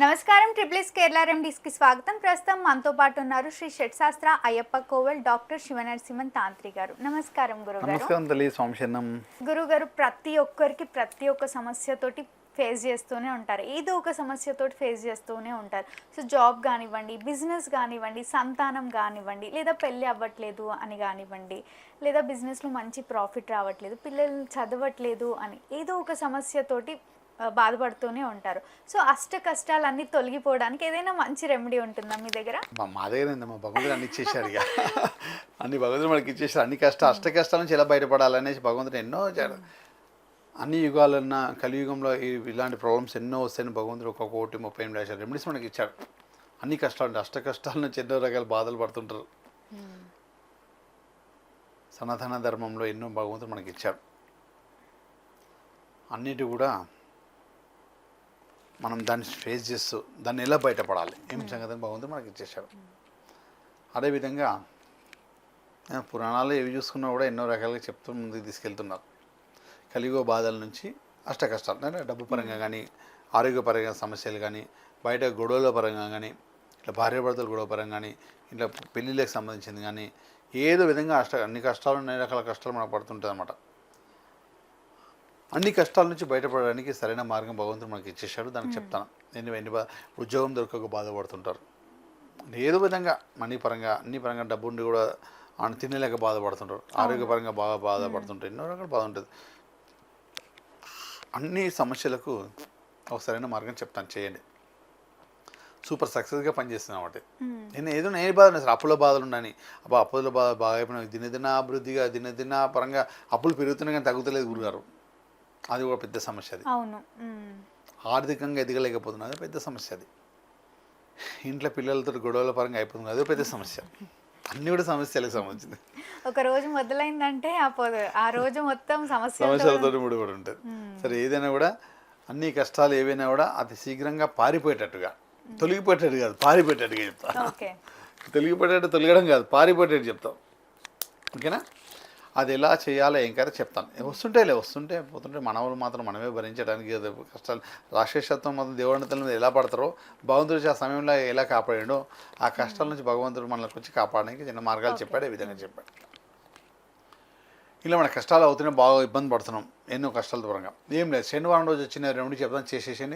నమస్కారం ట్రిప్లిస్ కేరళ రెమెడీస్కి స్వాగతం. ప్రస్తుతం మనతో పాటు ఉన్నారు శ్రీ షట్శాస్త్ర అయ్యప్ప కోవెల్ డాక్టర్ శివనరసింహన్ తాంత్రి గారు. నమస్కారం గురుగారు. గురుగారు ప్రతి ఒక్కరికి ప్రతి ఒక్క సమస్యతోటి ఫేస్ చేస్తూనే ఉంటారు. ఏదో ఒక సమస్యతోటి ఫేస్ చేస్తూనే ఉంటారు. సో జాబ్ కానివ్వండి బిజినెస్ కానివ్వండి సంతానం కానివ్వండి లేదా పెళ్ళి అవ్వట్లేదు అని కానివ్వండి లేదా బిజినెస్లో మంచి ప్రాఫిట్ రావట్లేదు పిల్లలు చదవట్లేదు అని ఏదో ఒక సమస్యతోటి బాధపడుతూనే ఉంటారు. సో అష్ట కష్టాలన్నీ తొలగిపోవడానికి ఏదైనా మంచి రెమెడీ ఉంటుందా మీ దగ్గర? మా దగ్గర మా భగవంతుడు అన్ని ఇచ్చేసాడు ఇక. అన్ని భగవంతుడు మనకి ఇచ్చేసాడు. అన్ని కష్ట అష్ట కష్టాల నుంచి ఎలా బయటపడాలనేసి భగవంతుడు ఎన్నో అన్ని యుగాలన్నా కలియుగంలో ఇలాంటి ప్రాబ్లమ్స్ ఎన్నో వస్తాయని భగవంతుడు ఒక కోటి ముప్పై ఎనిమిది లక్షల రెమెడీస్ మనకి ఇచ్చాడు. అన్ని కష్టాలు అష్ట కష్టాల నుంచి ఎన్నో రకాల బాధలు పడుతుంటారు. సనాతన ధర్మంలో ఎన్నో భగవంతుడు మనకి ఇచ్చాడు. అన్నిటి కూడా మనం దాన్ని ఫేస్ చేస్తూ దాన్ని ఎలా బయటపడాలి? ఏం సంగతి బాగుంది మనకి ఇచ్చేసారు అదేవిధంగా పురాణాలు ఏవి చూసుకున్నా కూడా ఎన్నో రకాలుగా చెప్తూ ముందుకు తీసుకెళ్తున్నారు. కలిగో బాధల నుంచి అష్ట కష్టాలు అంటే డబ్బు పరంగా కానీ ఆరోగ్యపరంగా సమస్యలు కానీ బయట గొడవల పరంగా కానీ ఇట్లా భార్యాభర్తల గొడవ పరంగా కానీ ఇట్లా పెళ్ళిళ్ళకి సంబంధించింది కానీ ఏదో విధంగా అష్ట అన్ని కష్టాలు అన్ని రకాల కష్టాలు మనకు పడుతుంటుంది అనమాట అన్ని కష్టాల నుంచి బయటపడడానికి సరైన మార్గం భగవంతుడు మనకి ఇచ్చేసాడు దానికి చెప్తాను. నేను ఎన్ని ఉద్యోగం దొరకక బాధపడుతుంటారు. ఏదో విధంగా మనీ పరంగా అన్ని పరంగా డబ్బు ఉండి కూడా ఆయన తినలేక బాధపడుతుంటారు. ఆరోగ్యపరంగా బాగా బాధపడుతుంటారు. ఎన్నో రకాల బాధ ఉంటుంది. అన్ని సమస్యలకు ఒక సరైన మార్గం చెప్తాను. చేయండి. సూపర్ సక్సెస్గా పనిచేస్తున్నాం ఒకటి నేను ఏదో ఏ బాధ అసలు అప్పుల బాధలు ఉండని అబ్బా అప్పుల బాధ బాగా అయిపోయినాయి. దినదిన అభివృద్ధిగా దినదిన పరంగా అప్పులు పెరుగుతున్నాయి కానీ తగ్గుతలేదు గురుగారు. అది కూడా పెద్ద సమస్య అది. అవును. ఆర్థికంగా ఎదగలేకపోతున్నది అది పెద్ద సమస్య అది. ఇంట్లో పిల్లలతో గొడవల పరంగా అయిపోతుంది అది పెద్ద సమస్య. అన్నీ కూడా సమస్యలకు సంబంధించింది. ఒక రోజు మొదలైందంటే ఆ రోజు మొత్తం సమస్యలతో సమస్యలతో ముడిపడి ఉంటుంది సరే ఏదైనా కూడా అన్ని కష్టాలు ఏవైనా కూడా అతి శీఘ్రంగా పారిపోయేటట్టుగా. తొలగిపోయేటట్టు కాదు పారిపోయేటట్టుగా చెప్తా. తొలగిపోయేటట్టు తొలగడం కాదు పారిపోయేటట్టు చెప్తాం. ఓకేనా? అది ఎలా చేయాలో ఏం కదా చెప్తాను. వస్తుంటేలే వస్తుంటే పోతుంటే మనవలు మాత్రం మనమే భరించడానికి కష్టాలు. రాక్షసత్వం మాత్రం దేవుడి తల మీద ఎలా పడతారో భగవంతుడు ఆ సమయంలో ఎలా కాపాడాడో ఆ కష్టాల నుంచి భగవంతుడు మనల్ని వచ్చి కాపాడడానికి చిన్న మార్గాలు చెప్పాడు ఈ విధంగా చెప్పాడు. ఇలా మన కష్టాలు అవుతూనే బాగా ఇబ్బంది పడుతున్నాం ఎన్నో కష్టాల దూరంగా. ఏం లేదు శనివారం రోజు వచ్చిన రెమెడీ చెప్తాం చేసేసి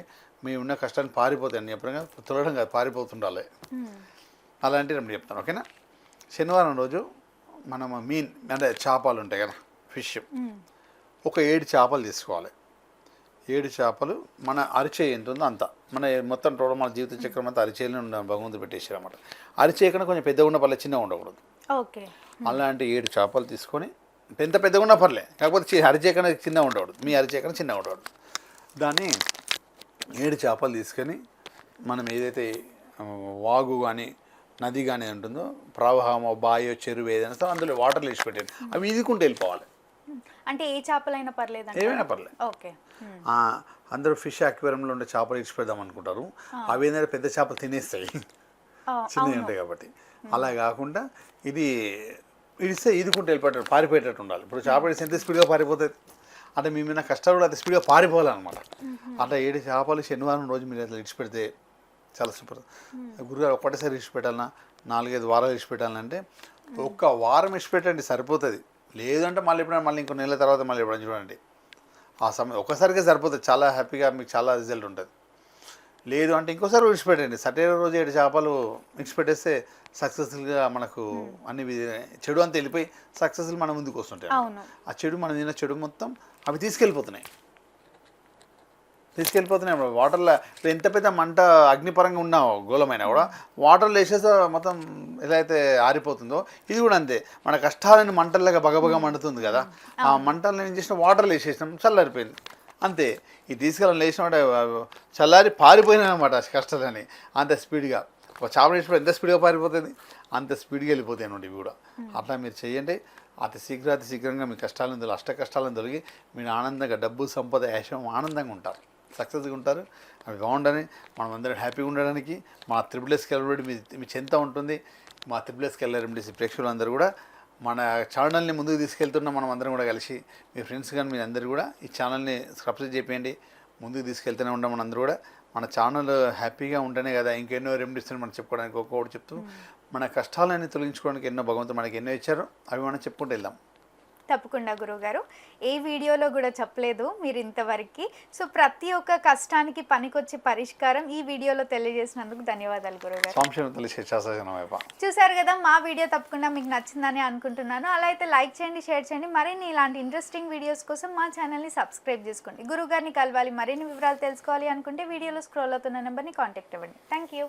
మీ ఉన్న కష్టాలు పారిపోతాయి చెప్పడం తొలగడం కాదు పారిపోతుండాలి. అలాంటి రెమెడీ చెప్తాను ఓకేనా? శనివారం రోజు మనం మీన్ అంటే చేపలు ఉంటాయి కదా ఫిష్. ఒక ఏడు చేపలు తీసుకోవాలి. ఏడు చేపలు మన అరిచే ఎంత ఉందో అంత. మన మొత్తం టోటల్ మన జీవిత చక్రం అంతా అరిచేయలే ఉండాలి భగవంతుడు పెట్టేసారు అనమాట అరిచే కన్నా కొంచెం పెద్దగా ఉన్న పర్లేదు చిన్నగా ఉండకూడదు. ఓకే. అలాంటి ఏడు చేపలు తీసుకొని ఎంత పెద్దగా ఉన్నా పర్లే కాకపోతే చి- అరిచే కన్నా చిన్నగా ఉండకూడదు. మీ అరిచే కన్నా చిన్నగా ఉండకూడదు. దాన్ని ఏడు చేపలు తీసుకొని మనం ఏదైతే వాగు కానీ నది కానీ ఉంటుందో ప్రవాహమో బాయో చెరువు ఏదైనా అందులో వాటర్లో వేసి పెట్టండి అవి ఈదుకుంటూ వెళ్ళిపోవాలి. అంటే ఏ చేపలైనా పర్లేదండి ఏమైనా పర్లేదు. ఓకే. మ్మ్. అందరూ ఫిష్ అక్వేరియంలో ఉండే చేపలు ఇచ్చి పెడదాం అనుకుంటారు. అవి ఏంటంటే పెద్ద చేపలు తినేస్తాయి. చిన్నవి ఉంటాయి కాబట్టి. అలా కాకుండా ఇది ఇడిస్తే ఈదుకుంటూ వెళ్ళిపోయేటట్టు పారిపోయేటట్టు ఉండాలి. ఇప్పుడు చేప ఇడిస్తే ఎంత స్పీడ్గా పారిపోతుంది? అంటే మీ మీద కష్టాలు కూడా అంత స్పీడ్గా పారిపోవాలన్నమాట. అట్లా ఏడు చేపలు శనివారం రోజు మీరు అట్లా ఇడిచిపెడితే చాలా సూపర్ గురుగారు ఒక్కటేసారి ఇడిచిపెట్టాలన్నా నాలుగైదు వారాలు ఇడిచిపెట్టాలంటే ఒక్క వారం ఇడిచిపెట్టండి సరిపోతుంది. లేదంటే మళ్ళీ ఎప్పుడైనా మళ్ళీ ఇంకో నెల తర్వాత మళ్ళీ ఎప్పుడైనా చూడండి. ఆ సమయం ఒక్కసారిగా సరిపోతుంది. చాలా హ్యాపీగా మీకు చాలా రిజల్ట్ ఉంటుంది. లేదు అంటే ఇంకోసారి విడిచిపెట్టండి సటైన రోజు ఏడు చేపలు విడిచిపెట్టేస్తే సక్సెస్ఫుల్గా మనకు అన్ని చెడు అంతా వెళ్ళిపోయి సక్సెస్ఫుల్ మన ముందుకు వస్తుంటాయి ఆ చెడు మనం తిన్న చెడు మొత్తం అవి తీసుకెళ్ళిపోతున్నాయి. తీసుకెళ్ళిపోతున్నాయి వాటర్లో ఇప్పుడు ఎంత పెద్ద మంట అగ్నిపరంగా ఉన్నా గోళమైనా కూడా వాటర్లో వేసేస్తే మొత్తం ఎలా అయితే ఆరిపోతుందో ఇది కూడా అంతే. మన కష్టాలని మంటల్లాగా బగబగా మండుతుంది కదా. ఆ మంటలను ఏం చేసిన వాటర్లో వేసేసినాం చల్లారిపోయింది. అంతే. ఈ తీసుకెళ్ళి లేచిన చల్లారి పారిపోయినా అనమాట కష్టాలని అంత స్పీడ్గా. ఒక చేపలు వేసినప్పుడు ఎంత స్పీడ్గా పారిపోతుంది? అంత స్పీడ్గా వెళ్ళిపోతాయి అనమాట ఇవి కూడా. అట్లా మీరు చేయండి అతి శీఘ్ర అతి శీఘ్రంగా మీ కష్టాలను అష్ట కష్టాలను తొలగి మీరు ఆనందంగా డబ్బు సంపద యాశం ఆనందంగా ఉంటారు. సక్సెస్గా ఉంటారు. అవి బాగుండని మనం అందరం హ్యాపీగా ఉండడానికి మా త్రిబుల్ ఎస్కి వెళ్ళబడి మీ మీ చెంత ఉంటుంది. మా త్రిబుల్ ఎస్కి వెళ్ళారు ప్రేక్షకులందరూ కూడా మన ఛానల్ని ముందుకు తీసుకెళ్తున్న మనం అందరం కూడా కలిసి మీ ఫ్రెండ్స్ కానీ మీరు అందరూ కూడా ఈ ఛానల్ని సబ్స్క్రైబ్ చేయండి. ముందుకు తీసుకెళ్తూనే ఉంటాం మనందరూ కూడా. మన ఛానల్ హ్యాపీగా ఉంటేనే కదా ఇంకెన్నో రెమెడీస్ మనం చెప్పుకోవడానికి ఒక్కొక్కటి చెప్తూ మన కష్టాలన్నీ తొలగించుకోవడానికి ఎన్నో భగవంతుడు మనకి ఎన్నో ఇచ్చారు అవి మనం చెప్పుకుంటూ వెళ్దాం. తప్పకుండా గురువుగారు. ఏ వీడియోలో కూడా చెప్పలేదు మీరు ఇంతవరకు. సో ప్రతి ఒక్క కష్టానికి పనికొచ్చే పరిష్కారం ఈ వీడియోలో తెలియజేసినందుకు ధన్యవాదాలు గురువుగారు. చూసారు కదా మా వీడియో తప్పకుండా మీకు నచ్చిందని అనుకుంటున్నాను. అలా అయితే లైక్ చేయండి షేర్ చేయండి. మరిన్ని ఇలాంటి ఇంట్రెస్టింగ్ వీడియోస్ కోసం మా ఛానల్ని సబ్స్క్రైబ్ చేసుకోండి. గురువుగారిని కలవాలి మరిన్ని వివరాలు తెలుసుకోవాలి అనుకుంటే వీడియోలో స్క్రోల్ అవుతున్న నెంబర్ని కాంటాక్ట్ అవ్వండి. Thank you